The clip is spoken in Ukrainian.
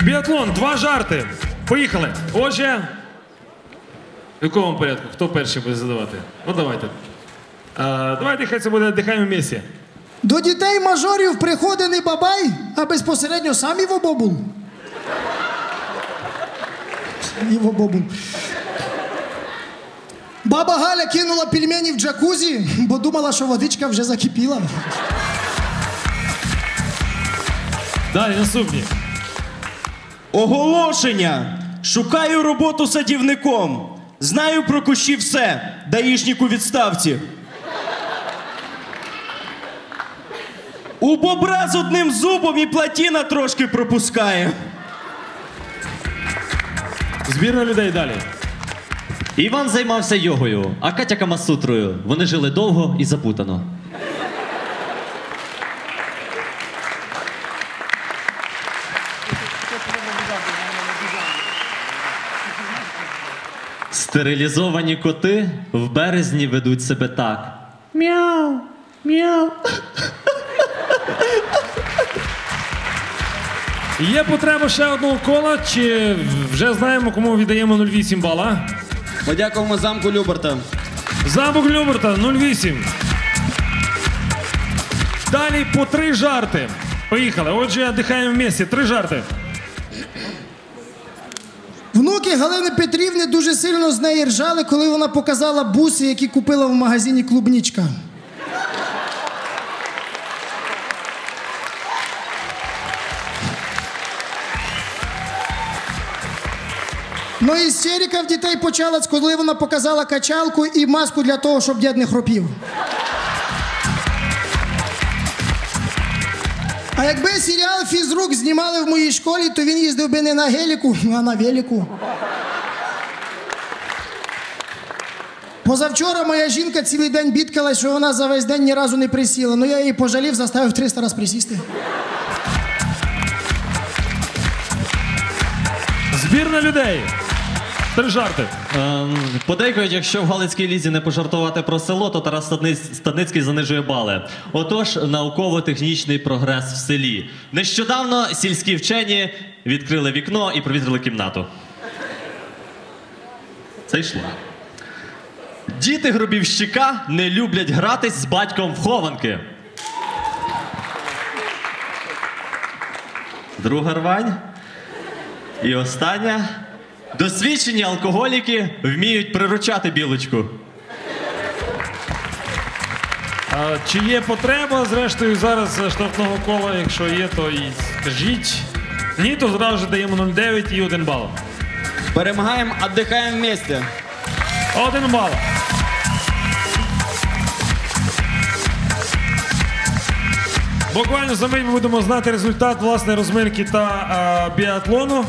Біатлон, два жарти. Поїхали. Отже, в якому порядку? Хто перший буде задавати? Ну давайте. А, давайте хай це буде дихаємо в місці. До дітей мажорів приходить не бабай, а безпосередньо сам Іво Бобул. Іво Бобул. Баба Галя кинула пельмені в джакузі, бо думала, що водичка вже закипіла. Далі наступні. Оголошення! Шукаю роботу садівником. Знаю про кущі все. Даїшник у відставці. У бобра з одним зубом і платіна трошки пропускає. Збірна людей далі. Іван займався йогою, а Катя Камасутрою. Вони жили довго і запутано. Стерилізовані коти в березні ведуть себе так. Мяу, мяу. Є потреба ще одного кола, чи вже знаємо, кому віддаємо 0,8 бала? Подякуємо замку Люберта. Замок Люберта 08. Далі по три жарти. Поїхали. Отже, дихаємо в місці. Три жарти. Внуки Галини Петрівни дуже сильно з неї ржали, коли вона показала буси, які купила в магазині клубнічка. Ну істерика в дітей почалась, коли вона показала качалку і маску для того, щоб дід не хропів. А якби серіал Фізрук знімали в моїй школі, то він їздив би не на геліку, а на велику. Позавчора моя жінка цілий день бідкалась, що вона за весь день ні разу не присіла. Ну я її пожалів, заставив 300 разів присісти. Збірна людей. Три жарти. Ем, подейкують, якщо в Галицькій лізі не пожартувати про село, то Тарас Стадницький занижує бали. Отож, науково-технічний прогрес в селі. Нещодавно сільські вчені відкрили вікно і провітрили кімнату. Це йшло. Діти гробівщика не люблять гратись з батьком в хованки. Друга рвань. І остання. Досвідчені алкоголіки вміють приручати білочку. А, чи є потреба, зрештою, зараз е, штрафного кола? Якщо є, то і скажіть. Ні, то зразу ж даємо 0,9 і 1 бал. Перемагаємо, віддихаємо вместе. Один бал. Буквально за мить ми будемо знати результат власне розминки та а, біатлону.